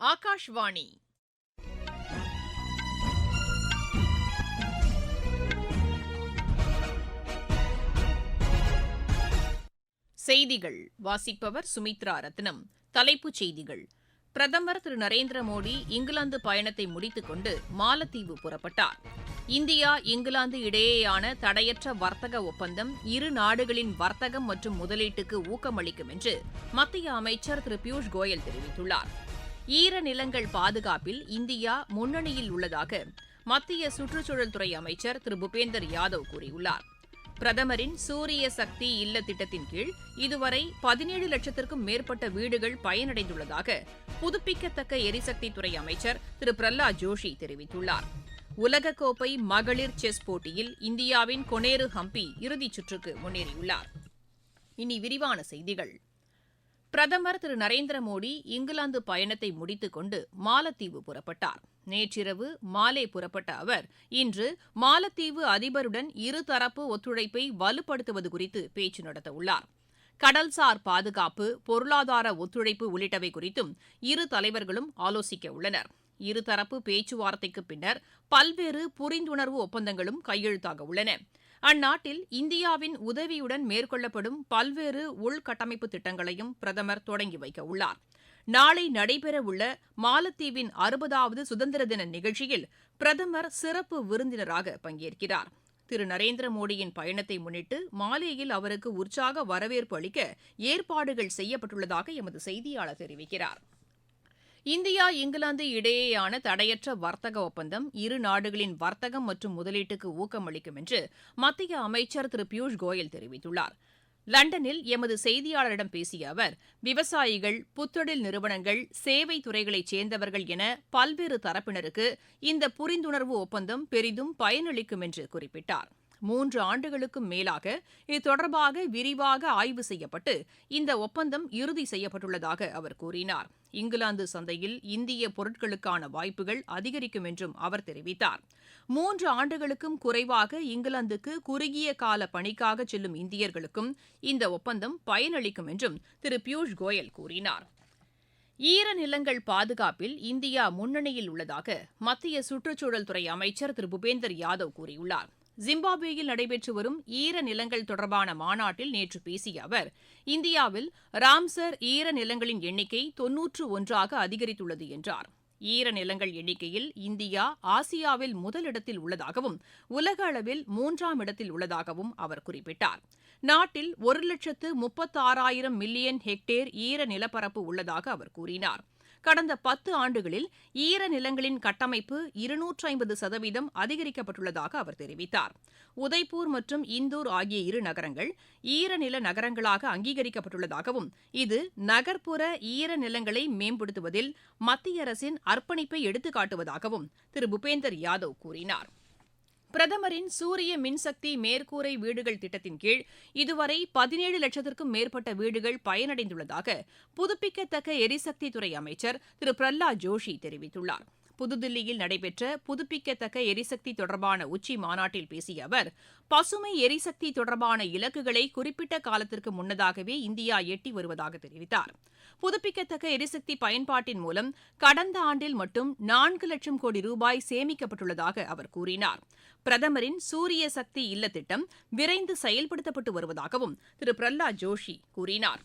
ஆகாஷ்வாணி. செய்திகள். வாசிப்பவர் சுமித்ரா ரத்னம். தலைப்புச் செய்திகள். பிரதமர் திரு. நரேந்திர மோடி இங்கிலாந்து பயணத்தை முடித்துக் கொண்டு மாலத்தீவு புறப்பட்டார். இந்தியா இங்கிலாந்து இடையேயான தடையற்ற வர்த்தக ஒப்பந்தம் இரு நாடுகளின் வர்த்தகம் மற்றும் முதலீட்டுக்கு ஊக்கமளிக்கும் என்று மத்திய அமைச்சர் திரு. பியூஷ் கோயல் தெரிவித்துள்ளார். ஈர நிலங்கள் பாதுகாப்பில் இந்தியா முன்னணியில் உள்ளதாக மத்திய சுற்றுச்சூழல் துறை அமைச்சர் திரு. பூபேந்தர் யாதவ் கூறியுள்ளார். பிரதமரின் சூரிய சக்தி இல்ல திட்டத்தின் கீழ் இதுவரை பதினேழு லட்சத்திற்கும் மேற்பட்ட வீடுகள் பயனடைந்துள்ளதாக புதுப்பிக்கத்தக்க எரிசக்தித்துறை அமைச்சர் திரு. பிரஹ்லாத் ஜோஷி தெரிவித்துள்ளார். உலகக்கோப்பை மகளிர் செஸ் போட்டியில் இந்தியாவின் கொனேரு ஹம்பி இறுதிச் சுற்றுக்கு முன்னேறியுள்ளார். இனி விரிவான செய்திகள். பிரதமர் திரு நரேந்திர மோடி இங்கிலாந்து பயணத்தை முடித்துக் கொண்டு மாலத்தீவு புறப்பட்டார். நேற்றிரவு மாலே புறப்பட்ட அவர் இன்று மாலத்தீவு அதிபருடன் இருதரப்பு ஒத்துழைப்பை வலுப்படுத்துவது குறித்து பேச்சு நடத்தவுள்ளார். கடல்சார் பாதுகாப்பு பொருளாதார ஒத்துழைப்பு உள்ளிட்டவை குறித்தும் இரு தலைவர்களும் ஆலோசிக்க உள்ளனர். இருதரப்பு பேச்சுவார்த்தைக்கு பின்னர் பல்வேறு புரிந்துணர்வு ஒப்பந்தங்களும் கையெழுத்தாக உள்ளன. அந்நாட்டில் இந்தியாவின் உதவியுடன் மேற்கொள்ளப்படும் பல்வேறு உள்கட்டமைப்பு திட்டங்களையும் பிரதமர் தொடங்கி வைக்க உள்ளார். நாளை நடைபெறவுள்ள மாலத்தீவின் அறுபதாவது சுதந்திர தின நிகழ்ச்சியில் பிரதமர் சிறப்பு விருந்தினராக பங்கேற்கிறார். திரு. நரேந்திர மோடியின் பயணத்தை முன்னிட்டு மாலேயில் அவருக்கு உற்சாக வரவேற்பு அளிக்க ஏற்பாடுகள் செய்யப்பட்டுள்ளதாக எமது செய்தியாளர் தெரிவிக்கிறார். இந்தியா இங்கிலாந்து இடையேயான தடையற்ற வர்த்தக ஒப்பந்தம் இரு நாடுகளின் வர்த்தகம் மற்றும் முதலீட்டுக்கு ஊக்கமளிக்கும் என்று மத்திய அமைச்சர் திரு பியூஷ் கோயல் தெரிவித்துள்ளார். லண்டனில் எமது செய்தியாளரிடம் பேசிய அவர் விவசாயிகள் புத்தொழில் நிறுவனங்கள் சேவை துறைகளைச் சேர்ந்தவர்கள் என பல்வேறு தரப்பினருக்கு இந்த புரிந்துணர்வு ஒப்பந்தம் பெரிதும் பயனளிக்கும் என்று குறிப்பிட்டார். மூன்று ஆண்டுகளுக்கும் மேலாக இது தொடர்பாக விரிவாக ஆய்வு செய்யப்பட்டு இந்த ஒப்பந்தம் இறுதி செய்யப்பட்டுள்ளதாக அவர் கூறினார். இங்கிலாந்து சந்தையில் இந்திய பொருட்களுக்கான வாய்ப்புகள் அதிகரிக்கும் என்றும் அவர் தெரிவித்தார். மூன்று ஆண்டுகளுக்கும் குறைவாக இங்கிலாந்துக்கு குறுகிய கால பணிக்காக செல்லும் இந்தியர்களுக்கும் இந்த ஒப்பந்தம் பயனளிக்கும் என்றும் திரு பியூஷ் கோயல் கூறினார். ஈரநிலங்கள் பாதுகாப்பில் இந்தியா முன்னணியில் உள்ளதாக மத்திய சுற்றுச்சூழல் துறை அமைச்சர் திரு பூபேந்தர் யாதவ் கூறியுள்ளார். ஜிம்பாப்வேயில் நடைபெற்று வரும் ஈர நிலங்கள் தொடர்பான மாநாட்டில் நேற்று பேசிய அவர் இந்தியாவில் ராம்சர் ஈர நிலங்களின் எண்ணிக்கை தொன்னூற்று ஒன்றாக அதிகரித்துள்ளது என்றார். ஈர நிலங்கள் எண்ணிக்கையில் இந்தியா ஆசியாவில் முதலிடத்தில் உள்ளதாகவும் உலக அளவில் மூன்றாம் இடத்தில் உள்ளதாகவும் அவர் குறிப்பிட்டார். நாட்டில் ஒரு லட்சத்து முப்பத்தாறாயிரம் மில்லியன் ஹெக்டேர் ஈர நிலப்பரப்பு உள்ளதாக அவர் கூறினார். கடந்த பத்து ஆண்டுகளில் ஈர நிலங்களின் கட்டமைப்பு இருநூற்று ஐம்பது சதவீதம் அதிகரிக்கப்பட்டுள்ளதாக அவர் தெரிவித்தார். உதய்பூர் மற்றும் இந்தூர் ஆகிய இரு நகரங்கள் ஈரநில நகரங்களாக அங்கீகரிக்கப்பட்டுள்ளதாகவும் இது நகர்ப்புற ஈர நிலங்களை மேம்படுத்துவதில் மத்திய அரசின் அர்ப்பணிப்பை எடுத்துக்காட்டுவதாகவும் திரு. பூபேந்தர் யாதவ் கூறினார். பிரதமரின் சூரிய மின்சக்தி மேற்கூரை வீடுகள் திட்டத்தின் கீழ் இதுவரை பதினேழு லட்சத்திற்கும் மேற்பட்ட வீடுகள் பயனடைந்துள்ளதாக புதுப்பிக்கத்தக்க எரிசக்தித்துறை அமைச்சர் திரு பிரல்லாத் ஜோஷி தெரிவித்துள்ளார். புதுதில்லியில் நடைபெற்ற புதுப்பிக்கத்தக்க எரிசக்தி தொடர்பான உச்சி மாநாட்டில் பேசிய அவர் பசுமை எரிசக்தி தொடர்பான இலக்குகளை குறிப்பிட்ட காலத்திற்கு முன்னதாகவே இந்தியா எட்டி வருவதாக தெரிவித்தார். புதுப்பிக்கத்தக்க எரிசக்தி பயன்பாட்டின் மூலம் கடந்த ஆண்டில் மட்டும் நான்கு லட்சம் கோடி ரூபாய் சேமிக்கப்பட்டுள்ளதாக அவர் கூறினார். பிரதமரின் சூரிய சக்தி இல்ல திட்டம் விரைந்து செயல்படுத்தப்பட்டு வருவதாகவும் திரு பிரஹ்லாத் ஜோஷி கூறினார்.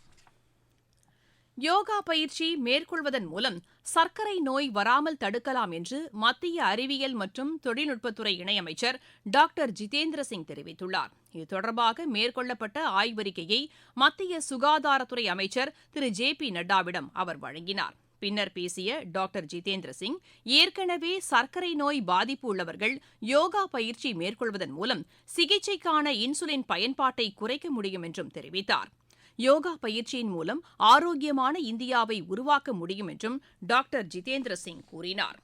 யோகா பயிற்சி மேற்கொள்வதன் மூலம் சர்க்கரை நோய் வராமல் தடுக்கலாம் என்று மத்திய அறிவியல் மற்றும் தொழில்நுட்பத்துறை இணையமைச்சர் டாக்டர் ஜிதேந்திர சிங் தெரிவித்துள்ளார். இது தொடர்பாக மேற்கொள்ளப்பட்ட ஆய்வறிக்கையை மத்திய சுகாதாரத்துறை அமைச்சர் திரு. ஜே. பி. நட்டாவிடம் அவர் வழங்கினார். பின்னர் பேசிய டாக்டர் ஜிதேந்திர சிங் ஏற்கனவே சர்க்கரை நோய் பாதிப்பு உள்ளவர்கள் யோகா பயிற்சி மேற்கொள்வதன் மூலம் சிகிச்சைக்கான இன்சுலின் பயன்பாட்டை குறைக்க முடியும் என்றும் தெரிவித்தார். யோகா பயிற்சியின் மூலம் ஆரோக்கியமான இந்தியாவை உருவாக்க முடியும் என்றும் டாக்டர் ஜிதேந்திர சிங் கூறினார்.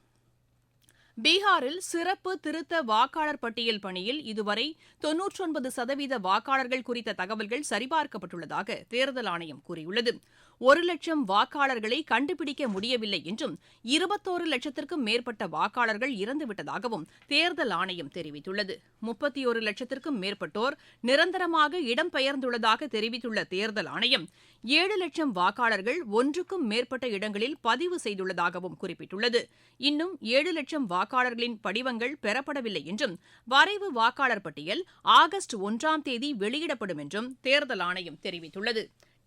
பீகாரில் சிறப்பு திருத்த வாக்காளர் பட்டியல் பணியில் இதுவரை தொன்னூற்றொன்பது சதவீத வாக்காளர்கள் குறித்த தகவல்கள் சரிபார்க்கப்பட்டுள்ளதாக தேர்தல் ஆணையம் கூறியுள்ளது. ஒரு லட்சம் வாக்காளர்களை கண்டுபிடிக்க முடியவில்லை என்றும் இருபத்தோரு லட்சத்திற்கும் மேற்பட்ட வாக்காளர்கள் இறந்துவிட்டதாகவும் தேர்தல் ஆணையம் தெரிவித்துள்ளது. முப்பத்தி ஒரு லட்சத்திற்கும் மேற்பட்டோர் நிரந்தரமாக இடம்பெயர்ந்துள்ளதாக தெரிவித்துள்ள தேர்தல் ஆணையம் ஏழு லட்சம் வாக்காளர்கள் ஒன்றுக்கும் மேற்பட்ட இடங்களில் பதிவு செய்துள்ளதாகவும் குறிப்பிட்டுள்ளது. இன்னும் ஏழு லட்சம் வாக்காளர்களின் படிவங்கள் பெறப்படவில்லை என்றும் வரைவு வாக்காளர் பட்டியல் ஆகஸ்ட் ஒன்றாம் தேதி வெளியிடப்படும் என்றும் தேர்தல் ஆணையம் தெரிவித்துள்ளது.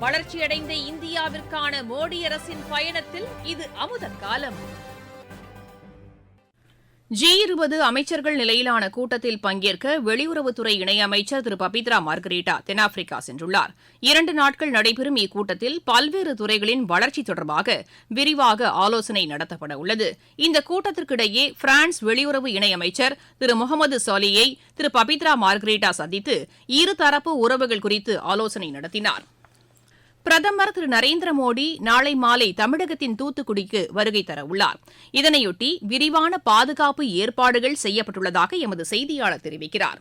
வளர்ச்சியடைந்த இந்தியாவிற்கான மோடி அரசின் பயணத்தில் இது அமுத காலம். ஜி இருபது அமைச்சர்கள் நிலையிலான கூட்டத்தில் பங்கேற்க வெளியுறவுத்துறை இணையமைச்சர் திரு பபித்ரா மார்கரீட்டா தென்னாப்பிரிக்கா சென்றுள்ளார். இரண்டு நாட்கள் நடைபெறும் இக்கூட்டத்தில் பல்வேறு துறைகளின் வளர்ச்சி தொடர்பாக விரிவாக ஆலோசனை நடத்தப்பட உள்ளது இந்த கூட்டத்திற்கிடையே பிரான்ஸ் வெளியுறவு இணையமைச்சர் திரு முகமது சாலியை திரு பபித்ரா மார்கரீட்டா சந்தித்து இருதரப்பு உறவுகள் குறித்து ஆலோசனை நடத்தினார். பிரதமர் திரு நரேந்திர மோடி நாளை மாலை தமிழகத்தின் தூத்துக்குடிக்கு வருகை தரவுள்ளார் இதனையொட்டி விரிவான பாதுகாப்பு ஏற்பாடுகள் செய்யப்பட்டுள்ளதாக எமது செய்தியாளர் தெரிவிக்கிறார்.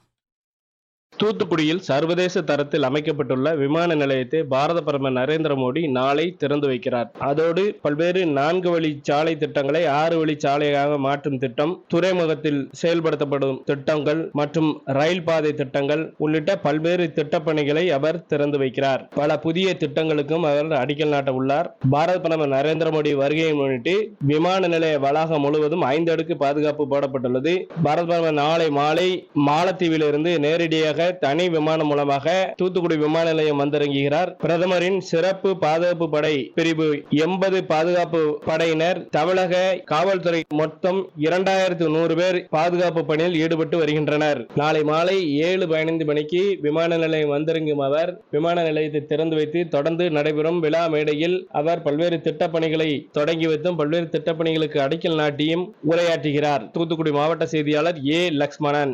தூத்துக்குடியில் சர்வதேச தரத்தில் அமைக்கப்பட்டுள்ள விமான நிலையத்தை பாரத பிரதமர் நரேந்திர மோடி நாளை திறந்து வைக்கிறார். அதோடு பல்வேறு நான்கு வழி சாலை திட்டங்களை ஆறு வழி சாலையாக மாற்றும் திட்டம் துறைமுகத்தில் செயல்படுத்தப்படும் திட்டங்கள் மற்றும் ரயில் பாதை திட்டங்கள் உள்ளிட்ட பல்வேறு திட்டப்பணிகளை அவர் திறந்து வைக்கிறார். பல புதிய திட்டங்களுக்கும் அவர் அடிக்கல் நாட்ட உள்ளார். பாரத பிரதமர் நரேந்திர மோடி வருகையை முன்னிட்டு விமான நிலைய வளாகம் முழுவதும் ஐந்து அடுக்கு பாதுகாப்பு போடப்பட்டுள்ளது. பாரத பிரதமர் நாளை மாலை மாலத்தீவிலிருந்து நேரடியாக தனி விமானம் மூலமாக தூத்துக்குடி விமான நிலையம் வந்திறங்குகிறார். பிரதமரின் சிறப்பு பாதுகாப்பு படை பிரிவு எண்பது பாதுகாப்பு படையினர். தமிழக காவல்துறை மொத்தம் இரண்டாயிரத்து நூறு பேர் பாதுகாப்பு பணியில் ஈடுபட்டு வருகின்றனர். நாளை மாலை ஏழு பதினைந்து மணிக்கு விமான நிலையம் வந்திறங்கும் அவர் விமான நிலையத்தை திறந்து வைத்து தொடர்ந்து நடைபெறும் விழா மேடையில் அவர் பல்வேறு திட்டப்பணிகளை தொடங்கி வைத்தும் பல்வேறு திட்டப்பணிகளுக்கு அடிக்கல் நாட்டியும் உரையாற்றுகிறார். தூத்துக்குடி மாவட்ட செய்தியாளர் ஏ லக்ஷ்மணன்.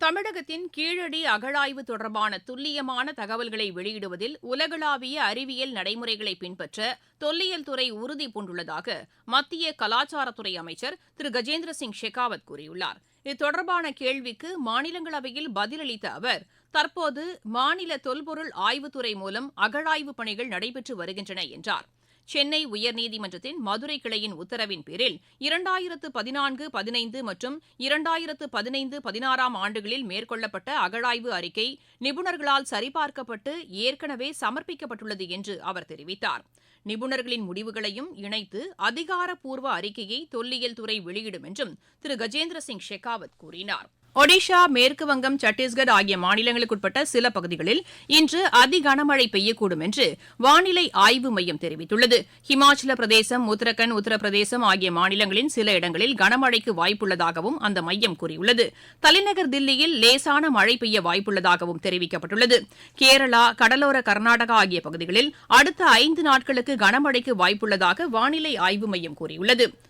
தமிழகத்தின் கீழடி அகழாய்வு தொடர்பான துல்லியமான தகவல்களை வெளியிடுவதில் உலகளாவிய அறிவியல் நடைமுறைகளை பின்பற்ற தொல்லியல் துறை உறுதி பூண்டுள்ளதாக மத்திய கலாச்சாரத்துறை அமைச்சர் திரு. கஜேந்திர சிங் ஷெகாவத் கூறியுள்ளார். இது தொடர்பான கேள்விக்கு மாநிலங்களவையில் பதிலளித்த அவர் தற்போது மாநில தொல்பொருள் ஆய்வுத்துறை மூலம் அகழாய்வு பணிகள் நடைபெற்று வருகின்றன என்றார். சென்னை உயர்நீதிமன்றத்தின் மதுரை கிளையின் உத்தரவின் பேரில் இரண்டாயிரத்து பதினான்கு பதினைந்து மற்றும் இரண்டாயிரத்து பதினைந்து பதினாறாம் ஆண்டுகளில் மேற்கொள்ளப்பட்ட அகழாய்வு அறிக்கை நிபுணர்களால் சரிபார்க்கப்பட்டு ஏற்கனவே சமர்ப்பிக்கப்பட்டுள்ளது என்று அவர் தெரிவித்தார். நிபுணர்களின் முடிவுகளையும் இணைத்து அதிகாரப்பூர்வ அறிக்கையை தொல்லியல் துறை வெளியிடும் என்றும் திரு கஜேந்திர சிங் ஷெகாவத் கூறினார். ஒடிஷா மேற்குவங்கம் சத்தீஸ்கர் ஆகிய மாநிலங்களுக்குட்பட்ட சில பகுதிகளில் இன்று அதி கனமழை பெய்யக்கூடும் என்று வானிலை ஆய்வு மையம் தெரிவித்துள்ளது. ஹிமாச்சல பிரதேசம் உத்தரகண்ட் உத்தரப்பிரதேசம் ஆகிய மாநிலங்களின் சில இடங்களில் கனமழைக்கு வாய்ப்புள்ளதாகவும் அந்த மையம் கூறியுள்ளது. தலைநகர் தில்லியில் லேசான மழை பெய்ய வாய்ப்புள்ளதாகவும் தெரிவிக்கப்பட்டுள்ளது. கேரளா கடலோர கர்நாடகா ஆகிய பகுதிகளில் அடுத்த ஐந்து நாட்களுக்கு கனமழைக்கு வாய்ப்புள்ளதாக வானிலை ஆய்வு மையம் கூறியுள்ளது.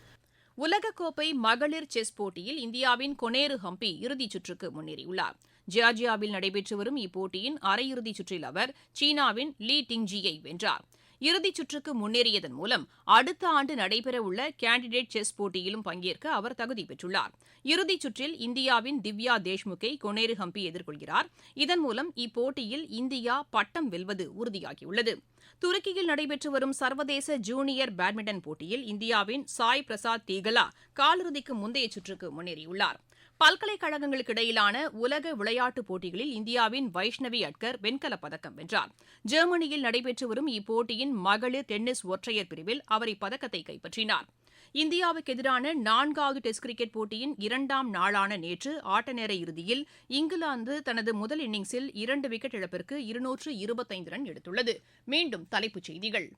உலகக்கோப்பை மகளிர் செஸ் போட்டியில் இந்தியாவின் கொனேரு ஹம்பி இறுதிச் சுற்றுக்கு முன்னேறியுள்ளார். ஜியார்ஜியாவில் நடைபெற்று வரும் இப்போட்டியின் அரையிறுதிச் சுற்றில் அவர் சீனாவின் லீ டிங்ஜியை வென்றார். இறுதிச் சுற்றுக்கு முன்னேறியதன் மூலம் அடுத்த ஆண்டு நடைபெறவுள்ள கேண்டிடேட் செஸ் போட்டியிலும் பங்கேற்க அவர் தகுதி பெற்றுள்ளார். இறுதிச் சுற்றில் இந்தியாவின் திவ்யா தேஷ்முக்கை கொனேரு ஹம்பி எதிர்கொள்கிறார். இதன் மூலம் இப்போட்டியில் இந்தியா பட்டம் வெல்வது உறுதியாகியுள்ளது. துருக்கியில் நடைபெற்று வரும் சர்வதேச ஜூனியர் பேட்மிண்டன் போட்டியில் இந்தியாவின் சாய் பிரசாத் தீகலா காலிறுதிக்கு முந்தைய சுற்றுக்கு முன்னேறியுள்ளார். பல்கலைக்கழகங்களுக்கு இடையிலான உலக விளையாட்டுப் போட்டிகளில் இந்தியாவின் வைஷ்ணவி அட்கர் வெண்கலப் பதக்கம் வென்றார். ஜெர்மனியில் நடைபெற்று வரும் இப்போட்டியின் மகளிர் டென்னிஸ் ஒற்றையர் பிரிவில் அவர் இப்பதக்கத்தை கைப்பற்றினார். இந்தியாவுக்கு எதிரான நான்காவது டெஸ்ட் கிரிக்கெட் போட்டியின் இரண்டாம் நாளான நேற்று ஆட்ட நேர இறுதியில் இங்கிலாந்து தனது முதல் இன்னிங்ஸில் இரண்டு விக்கெட் இழப்பிற்கு இருநூற்று இருபத்தைந்து ரன் எடுத்துள்ளது. மீண்டும் தலைப்புச் செய்திகள்.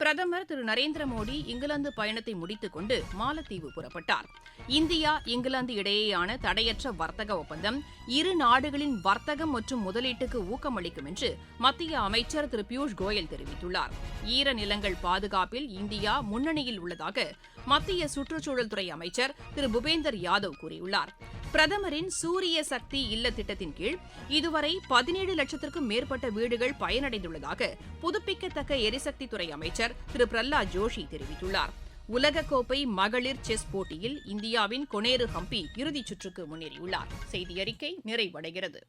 பிரதமர் திரு நரேந்திர மோடி இங்கிலாந்து பயணத்தை முடித்துக் கொண்டு மாலத்தீவு புறப்பட்டார். இந்தியா இங்கிலாந்து இடையேயான தடையற்ற வர்த்தக ஒப்பந்தம் இரு நாடுகளின் வர்த்தகம் மற்றும் முதலீட்டுக்கு ஊக்கமளிக்கும் என்று மத்திய அமைச்சர் திரு பியூஷ் கோயல் தெரிவித்துள்ளார். ஈர நிலங்கள் பாதுகாப்பில் இந்தியா முன்னணியில் உள்ளதாக மத்திய சுற்றுச்சூழல் துறை அமைச்சர் திரு புபேந்தர் யாதவ் கூறியுள்ளார். பிரதமரின் சூரிய சக்தி இல்ல திட்டத்தின் கீழ் இதுவரை பதினேழு லட்சத்திற்கும் மேற்பட்ட வீடுகள் பயனடைந்துள்ளதாக புதுப்பிக்கத்தக்க எரிசக்தித்துறை அமைச்சர் திரு பிரஹ்லாத் ஜோஷி தெரிவித்துள்ளார். உலகக்கோப்பை மகளிர் செஸ் போட்டியில் இந்தியாவின் கொனேரு ஹம்பி இறுதிச் சுற்றுக்கு முன்னேறியுள்ளார். செய்தி அறிக்கை நிறைவடைகிறது.